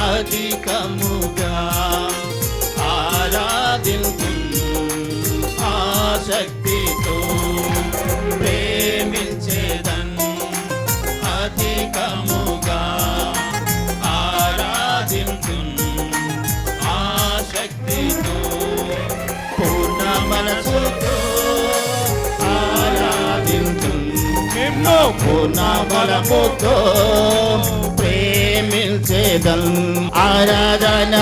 అధికముగా ఆరాధించు ఆసక్తితో ప్రేమించేదన్ అధికముగా ఆరాధించు ఆసక్తితో పూర్ణ మనసుతో ఆరాధించు నిన్ను పూర్ణ బలముతో ప్రేమించేదన్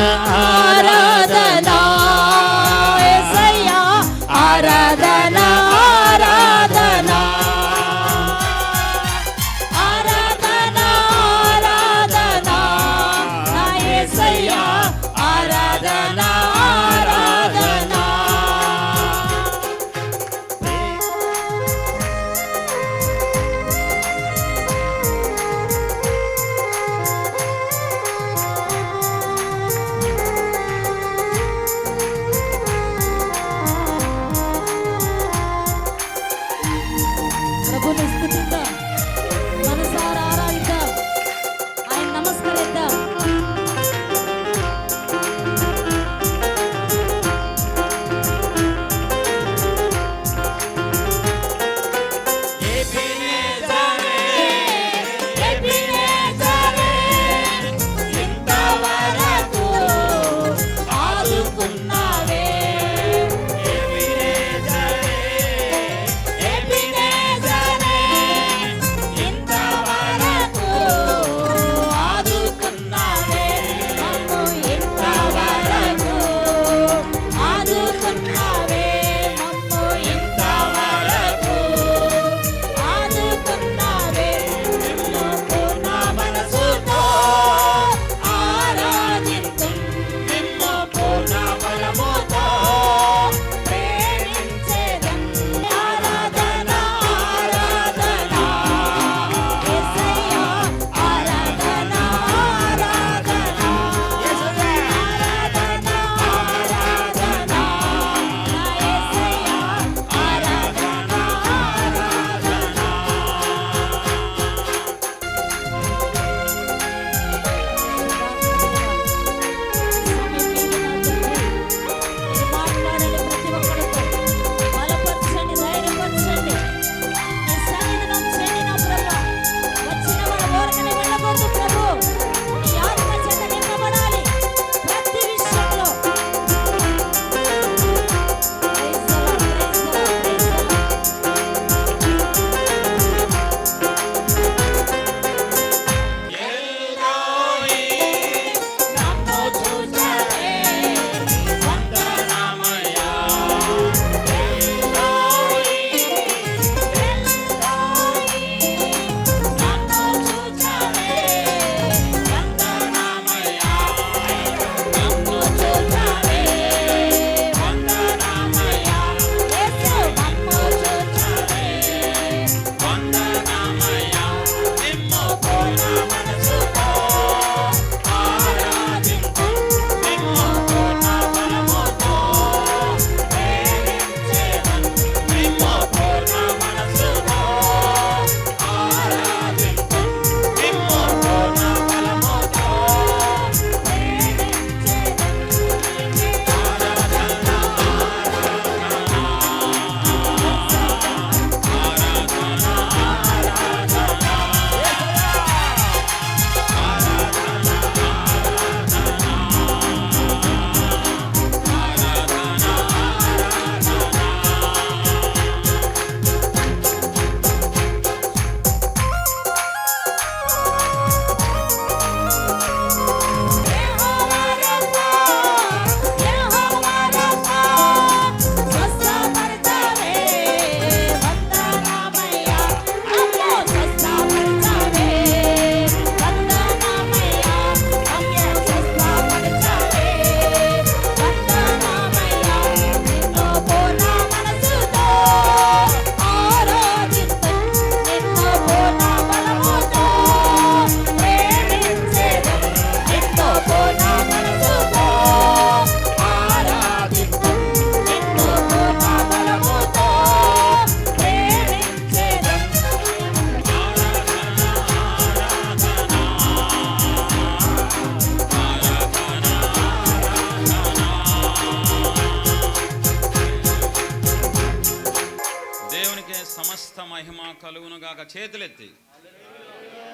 మహిమ కలుగునుగాక. చేతులెత్తి.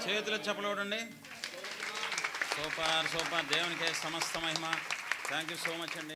చేతులెత్తి చెప్పలేడండి సూపర్ సూపర్. దేవునికే సమస్త మహిమ. థ్యాంక్ యూ సో మచ్ అండి.